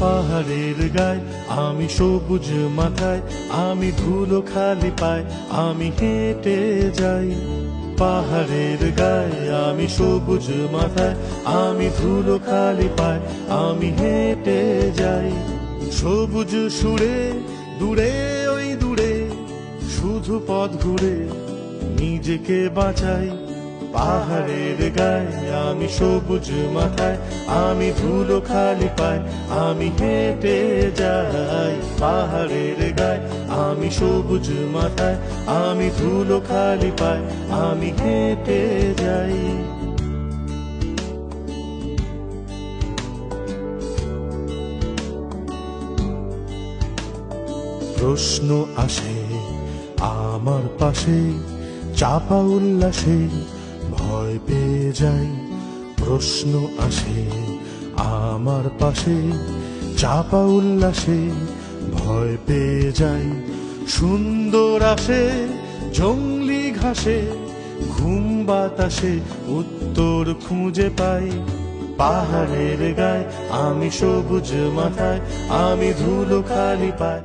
পাহাড়ের গায়, আমি সবুজ মাথায়, আমি ধুলো খালি পাই আমি হেঁটে যাই। পাহাড়ের গায়ে, আমি সবুজ মাথায়, আমি ধুলো খালি পাই আমি হেঁটে যাই। সবুজ সুরে, দূরে, ওই দূরে, শুধু পথ ঘুরে নিজেকে বাঁচাই। পাহাড়ের গায়ে আমি সবুজ মাথায়, আমি ধুলো খালি পাই আমি হেঁটে যাই। পাহাড়ের গায়ে আমি সবুজ মাথায়, আমি ধুলো খালি পাই আমি হেঁটে যাই। প্রশ্ন আসে আমার পাশে, চাপা উল্লাসে ভয় পেয়ে যাই প্রশ্ন আসে আমার পাশে, চাপা উল্লাসে ভয় পেয়ে যাই সুন্দর আসে জঙ্গলি ঘাসে, ঘুম বাতাসে উত্তর খুঁজে পাই, পাহাড়ের গায়ে আমি সবুজ মাথায়, আমি ধুলো খালি পাই।